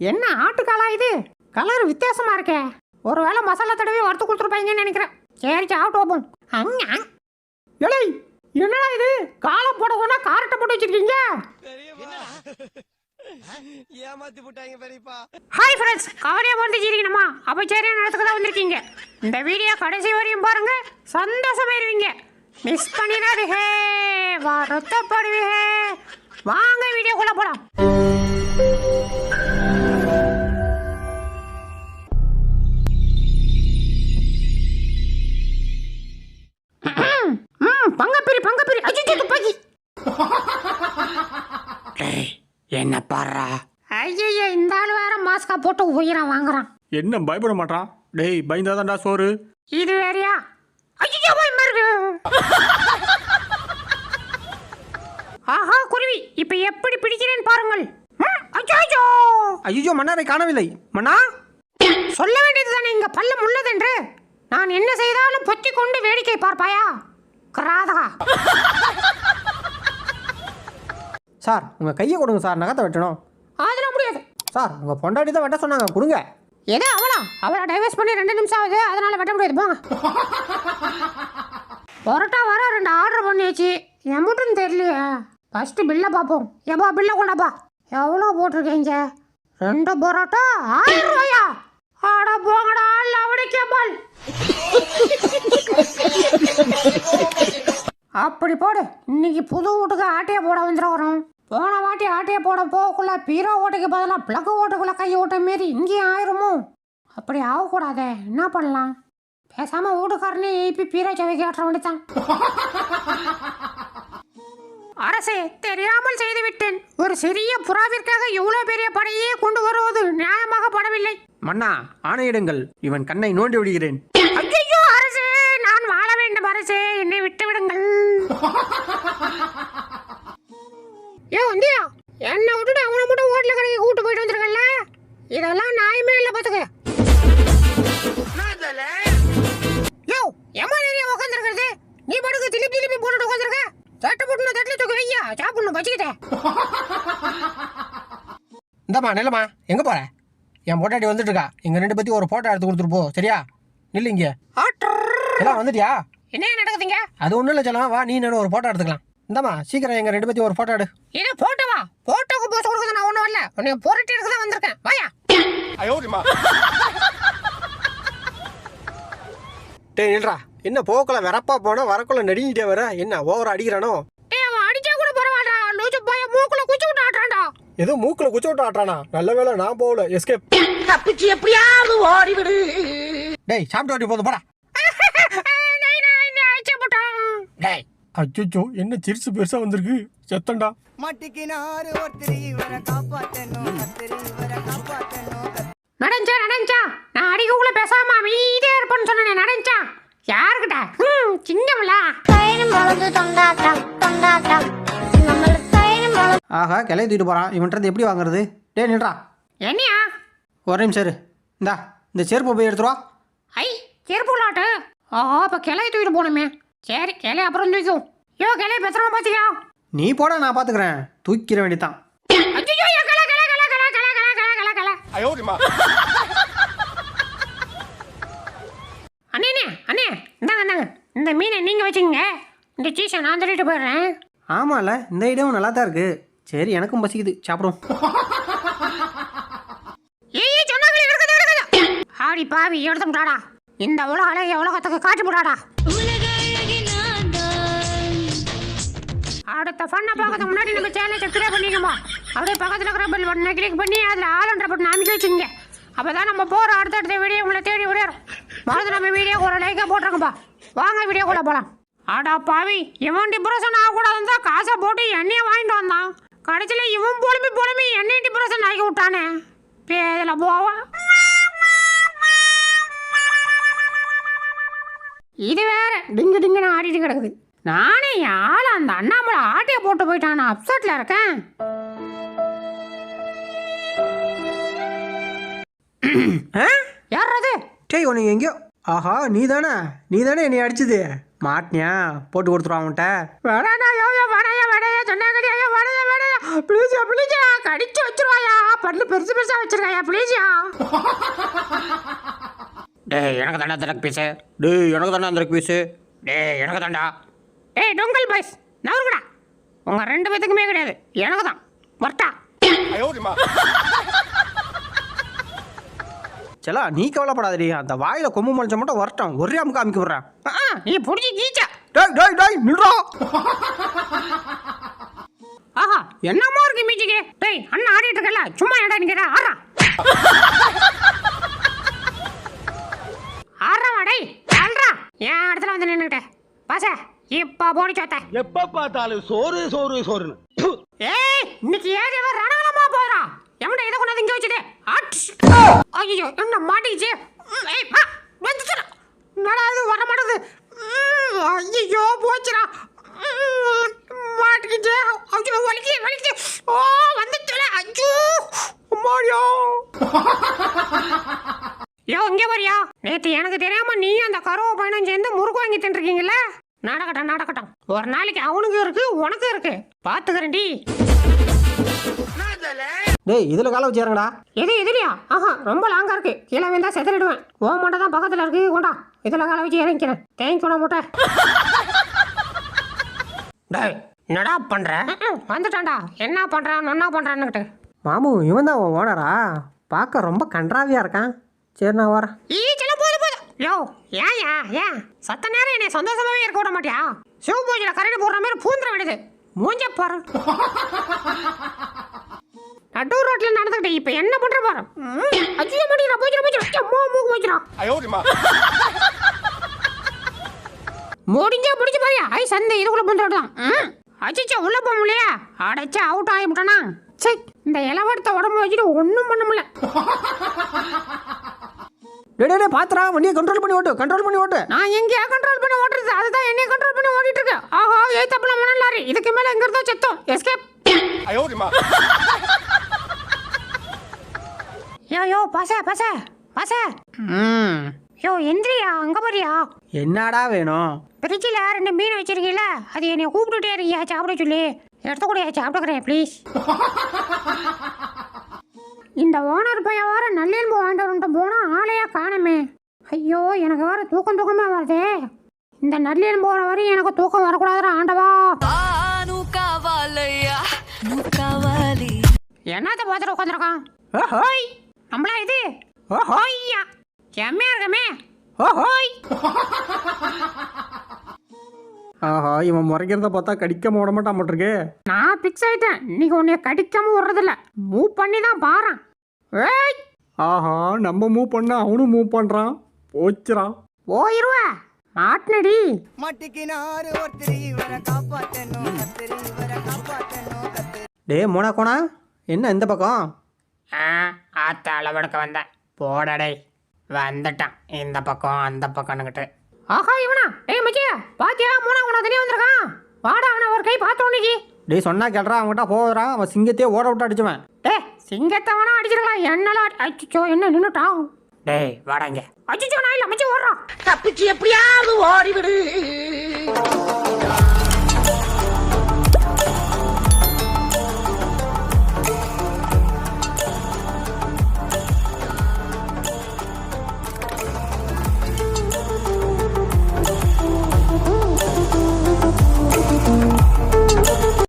என்ன ஆட்டுக்காலா இது? கலர் வித்தியாசமா இருக்கே. ஒருவேளை மசாலா தடவி வறுத்து கொடுத்துருப்பாங்கன்னு நினைக்கிறேன். சரி சாப்பிட்டு வைப்போம் அங்க இலை என்னடா இது? காலம் போட சொன்னா காரட்டை போட்டு வச்சிருக்கீங்க? ஏமாத்தி போட்டாங்க பெரியப்பா. ஹாய் ஃப்ரெண்ட்ஸ் கவலையா வந்து ஜீரிக்கணுமா அப்போ சரியான இடத்துக்கு தான் வந்திருக்கீங்க. இந்த வீடியோ கடைசி வரையும் பாருங்க. சந்தோஷமாயிருவீங்க. மிஸ் பண்ணிடாதீங்க. வருத்தப்படுவீங்க. வாங்க வீடியோக்குள்ள போலாம். என்ன பயப்பட மாட்டான்? டேய் பயந்தாதான்டா சோறு. இது வேறயா? ஐயோ இருக்கு ஆஹா குருவி இப்ப எப்படி பிடிக்கிறேன் பாருங்கள். ம், அச்சோ ஐயோ. மன்னாரை காணவில்லை. மன்னா? சொல்ல வேண்டியதுதானே இங்க பள்ளம் உள்ளதென்று. நான் என்ன செய்தாலும் பொத்தி கொண்டு வேடிக்கை பார்ப்பாயா? கிராதகா சார் உங்கள் கையை கொடுங்க சார். நகத்தை வெட்டணும். அதெல்லாம் முடியாது. சார் உங்கள் பொண்டாட்டி தான் வெட்ட சொன்னாங்க. கொடுங்க. ஏதோ அவளா? அவளை டைவர்ஸ் பண்ணி ரெண்டு நிமிஷம் ஆகுது. அதனால வெட்ட முடியாது. போங்க. பரோட்டா வர ரெண்டு ஆர்டர் பண்ணியாச்சு. எம்பிட்டுன்னு தெரியலையே. ஃபஸ்ட்டு பில்லை பார்ப்போம். எப்பா பில்லை கொண்டாப்பா எவ்வளோ போட்டிருக்கீங்க? ரெண்டு பரோட்டா ஆயிரம் ரூபாயா? ஆட போங்கடா அவனை கேப்பாள் அப்படி போடு. இன்னைக்கு புது வீட்டுக்கு ஆட்டையை போட வந்துருக்கிறோம் போன வாட்டி ஆட்டையை போட போகக்குள்ள பீரோ ஓட்டுக்கு பதிலாக பிளக்கு ஓட்டுக்குள்ள கை ஓட்ட மாரி இங்கேயும் ஆயிருமோ? அப்படி ஆகக்கூடாதே. என்ன பண்ணலாம்? பேசாம வீட்டுக்காரனே இப்பி பீரோ சவைக்கு ஆட்ட வேண்டியதான் அரசே தெரியாமல் செய்து விட்டேன் ஒரு சிறிய புறாவிற்காக இவ்வளவு பெரிய படையே கொண்டு வருவது நியாயமாக படவில்லை. மன்னா ஆணையிடுங்கள். இவன் கண்ணை நோண்டி விடுகிறேன். ஐயோ அரசே நான் வாழ வேண்டும் அரசே. என்னை விட்டு விடுங்கள். ஏ வந்தியா? என்னை விட்டுட்டு அவனை மட்டும் ஹோட்டல கடைக்கு கூட்டு போயிட்டு வந்துருக்கல இதெல்லாம் நியாயமே இல்லை பார்த்துக்க. யோ எம்மா நிறைய உட்காந்துருக்கிறது நீ படுக்க திருப்பி திருப்பி போட்டுட்டு உட்காந்துருக்க சட்டை போட்டு தட்டில் தூக்கி வையா? சாப்பிடணும் வச்சுக்கிட்டேன் இந்தாம்மா நில்லம்மா. எங்கே போற? என் பொண்டாட்டி வந்துட்டு இருக்கா எங்கள் ரெண்டு பற்றி ஒரு ஃபோட்டோ எடுத்து கொடுத்துட்டு போ சரியா? நில்லு இங்கே. எல்லாம் வந்துட்டியா? என்ன நடக்குதுங்க அது ஒன்றும் இல்லை சொல்லலாம் வா நீ என்ன ஒரு ஃபோட்டோ எடுத்துக்கலாம். இந்தாம்மா சீக்கிரம் எங்கள் ரெண்டு பற்றி ஒரு ஃபோட்டோ எடு. இது போட்டோவா போட்டோக்கு போஸ் கொடுக்குறது நான் ஒன்றும் இல்லை. உன்னை போராட்டி எடுக்க தான் வந்திருக்கேன். வாயா. டேய் நில்றா. என்ன போக்குள்ள வரப்பா போனா வரக்குள்ள நடுங்கிட்டே வர? என்ன ஓவரா அடிக்கிறானோ? ஏய் அவன் அடிச்சா கூட பரவாயில்லடா. லூசு பைய மூக்குல குச்சி விட்டு ஆட்டுறான்டா. ஏதோ மூக்குல குச்சி விட்டு ஆட்டுறானா? நல்ல வேளை நான் போகல. எஸ்கேப் தப்பிச்சு எப்படியாவது ஓடிவிடு. டேய் சாப்பிட்டு வாட்டி போதும் போடா. டேய் அச்சோ என்ன சிரிச்சு பெருசா வந்திருக்கு? செத்தண்டா மாட்டிக்கினாரு ஒருத்தர் இவரை காப்பாத்தணும் இவரை காப்பாத்தணும். நடஞ்சா நடஞ்சா. நான் அடிக்கக்குள்ள பேசாம அமைதியா இருப்பேன்னு சொன்னேன் நடஞ்சா. யாருக்கிட்ட? ம் சிங்கம்ல தயிரும் வளர்ந்து தொண்டாட்டம் தொண்டாட்டம். நம்மளுக்கு தயிரும் வளர்ந்து ஆஹா கிளைய தூக்கிட்டு போறான். இவன்றது எப்படி வாங்குறது? டேய் நில்றா. என்னையா? ஒரு நிமிஷம் இரு. இந்தா இந்த செருப்பை போய் எடுத்துருவா ஐ செருப்புலாட்டு ஆஹா இப்ப கிளைய தூக்கிட்டு போகணுமே. சரி கிளை அப்புறம் தூக்கும் யோ கிளை பத்திரமா பார்த்துக்கோ நீ போட நான் பாத்துக்கிறேன். தூக்கிற வேண்டிதான் அண்ணே அண்ணே இந்தாங்க இந்த மீனை நீங்க வச்சுக்கோங்க. இந்த சீஸை நான் தள்ளிட்டு போயிடுறேன். ஆமால இந்த ஐடியாவும் நல்லா தான் இருக்கு. சரி எனக்கும் பசிக்குது. சாப்பிடும் ஆடி பாவி எடுத்து விடாடா இந்த உலக அழகிய உலகத்துக்கு காட்டு விடாடா அடுத்த ஃபன்னை பார்க்கறதுக்கு முன்னாடி நம்ம சேனலை சப்ஸ்கிரைப் பண்ணிக்கோமா? அப்படியே பக்கத்தில் இருக்கிற பெல் பட்டனை கிளிக் பண்ணி அதில் ஆளுன்ற பட்டன் அமைக்க வச்சுங்க அப்போ தான் நம்ம போகிற அடுத்தடுத்த வீடியோ உங்களை தேடி விடையிறோம் மறந்து நம்ம வீடியோ ஒரு லைக்காக போட்டுருங்கப்பா. வாங்க வீடியோக்குள்ளே போகலாம் ஆடா பாவி இவன் டிப்ரெஷன் ஆகக்கூடாதுன்னு தான் காசை போட்டு எண்ணெயை வாங்கிட்டு வந்தான். கடைசியில் இவன் புலம்பி புலம்பி என்னையும் டிப்ரெஷன் ஆக்கி விட்டானே. பேதில் போவான் இது வேற டிங்கு டிங்குன்னு ஆடிட்டு கிடக்குது. நானே யாழ அந்த அண்ணாமலை ஆட்டையை போட்டு போயிட்டான்? நான் அப்செட்ல இருக்கேன். ஆ? யார் அது டேய் உனக்கு எங்கேயோ ஆஹா நீ தானே நீ தானே என்னை அடிச்சது? மாட்டினியா? போட்டு கொடுத்துருவான் அவன்கிட்ட. வேணாடா யோ யோ வேணாயா வேணாயா சொன்னாங்கடியா யோ வேணாயா வேணாயா ப்ளீஸ்யா ப்ளீஸ்யா கடிச்சு வச்சிருவாயா? பல்லு பெருசு பெருசா வச்சிருக்காயா ப்ளீஸ்யா டேய் எனக்கு தாண்டா அந்த பீஸு டேய் எனக்கு தாண்டா அந்த பீஸு டேய் எனக்கு தாண்டா ஏய் டொங்கல் பாய்ஸ் நவருங்கடா உங்க ரெண்டு பேத்துக்குமே கிடையாது. எனக்கு தான் வரட்டா செல்லா நீ கவலைப்படாதடி. அந்த வாயில கொம்பு முளைச்ச மட்டும் வரட்டும் ஒரே அமுக்கு அமைக்க விட்றேன். நீ புடிச்சு கீச்சா. டேய் டேய் டேய் நில்றா. ஆஹா என்னமா இருக்கு மீச்சிக்கு டேய் அண்ணா ஆடிட்டு இருக்கல சும்மா ஏடா நிக்கிறா ஆறா ஆறா டேய் ஏன் இடத்துல வந்து நின்னுக்கிட்ட? பாச. இப்ப போடி சோத்த. எப்ப பார்த்தாலும் சோறு சோறு சோறுன்னு. ஏய் இன்னைக்கு ஏறி வர ரணகலமா போறா? எவன்டா இதை கொண்டாந்து இங்க வச்சது ஐயோ என்ன மாட்டிக்கிச்சு ஏய் வந்துச்சுடா என்னடா இது வர மாட்டேது ஐயோ போச்சுடா ம், மாட்டிக்கிச்சு ஐயோ வலிக்குது வலிக்குது ஓ வந்துச்சுல ஐயோ மாடியோ யோ இங்க வரியா நேத்து எனக்கு தெரியாம நீ அந்த கருவ பையனும் சேர்ந்து முறுக்கு வாங்கி தின்றுருக்கீங்கல்ல நடக்கட்டும் நடக்கட்டும் ஒரு நாளைக்கு அவனுக்கு இருக்கு உனக்கு இருக்கு. பாத்துக்கிறேன்டி டேய் இதில் காலை வச்சு இறங்கடா. எது எதுலையா? ஆஹா ரொம்ப லாங்கா இருக்கு. கீழே வேந்தா செதறிடுவேன். ஓ மட்டும் தான் பக்கத்துல இருக்கு. கொண்டா. இதுல காலை வச்சு இறங்கிக்கிறேன். தேங்க்யூடா மூட்டை. டேய் என்னடா பண்ற? வந்துட்டான்டா. என்ன பண்றான் என்ன பண்றான்னுகிட்டு மாமு இவன் தான் ஓனரா? பார்க்க ரொம்ப கன்றாவியா இருக்கான். சரி நான் வரேன். யோ ஏன் ஏன் ஏன்? சத்த நேரம் என்னை சந்தோஷமாவே இருக்க விட மாட்டியா? சிவ பூஜையில கரடி போடுற மாதிரி பூந்துட வேண்டியது மூஞ்ச பாரு. நடு ரோட்ல நடந்துக்கிட்டு இப்ப என்ன பண்ற பாரு? ம், ஐயோ முடிக்கிறா போச்சுடா போச்சுடா அம்மா மூக்கு போச்சுடா முடிஞ்சா முடிச்சு பாரியா ஐ சந்தை இதுக்குள்ள வந்துடுதான் ம் அச்சிச்சா உள்ள போக முடியலையா அடைச்சா அவுட் ஆகிவிட்டானா சே இந்த இளவடத்தை உடம்பு வச்சுட்டு ஒன்றும் பண்ண முடியல. டேய், டேய் பாத்துறா வண்டியை கண்ட்ரோல் பண்ணி ஓட்டு கண்ட்ரோல் பண்ணி ஓட்டு. நான் எங்கேயா கண்ட்ரோல் பண்ணி ஓட்டுறது? அதுதான் என்னைய கண்ட்ரோல் பண்ணி ஓடிட்டு இருக்கு. ஆஹா ஏய் தப்புல மணல் லாரி. இதுக்கு மேல எங்க இருந்தோ செத்தோம். எஸ்கேப் யோ யோ பாச பாச பாச. ம். யோ எந்திரியா அங்க போறியா என்னடா வேணும்? ஃப்ரிட்ஜில் ரெண்டு மீன் வச்சிருக்கீல அது என்னை கூப்பிட்டுட்டே இருக்கியா சாப்பிட சொல்லி? எடுத்து கூட சாப்பிட்டுக்கிறேன் ப்ளீஸ் இந்த ஓனர் பையன் வர நல்லெலும்பு ஐயோ எனக்கு வேற தூக்கம் தூக்கமாக வருது. இந்த நல்லியன் போகிற வரையும் எனக்கு தூக்கம் வரக்கூடாதுடா ஆண்டவா. என்னத்த பார்த்துட்டு உட்காந்துருக்கான் ஓஹோய். நம்மளா இது? ஓஹோய்யா. செம்மையா இருக்கமே. ஓஹோய். ஆஹா இவன் முறைக்கிறத பார்த்தா கடிக்காம விட மாட்டான் மாட்டிருக்கு நான் பிக்ஸ் ஆயிட்டேன். இன்னைக்கு உன்னைய கடிக்காம விடுறதில்ல. மூவ் பண்ணி தான் பாறான் ஏய் ஆஹா நம்ம மூவ் பண்ண அவனும் மூவ் பண்ணுறான் போச்சுறான் போயிருவ. மாட்டினடி. மட்டிக்கினாரு ஒருத்தர் இவரை காப்பாத்தணும் கத்திரி இவரை காப்பாத்தணும் கத்திரி. டே மோனாக்கோனா என்ன இந்த பக்கம்? ஆத்த அளவெடுக்க வந்தேன் போடடை வந்துட்டான். இந்த பக்கம் அந்த பக்கம்னுக்கிட்டு ஆஹா இவனா? டேய் மச்சியா பாத்தியா? மூணா உன தனியா வந்திருக்கான். வாடா அவனை ஒரு கை பார்த்தோம் இன்னைக்கு. டேய் சொன்னா கேள்றா அவன்கிட்ட போகிறான் அவன் சிங்கத்தையே ஓட விட்டு அடிச்சுவன். டேய் சிங்கத்தை வேணா அடிச்சிருக்கலாம். என்னலாம் அச்சோ என்ன நின்னுட்டான்? டேய் வாடாங்க அஜிச்சோ நாயில் அமைச்சு ஓடுறோம் தப்பிச்சு எப்படியாவது ஓடிவிடு.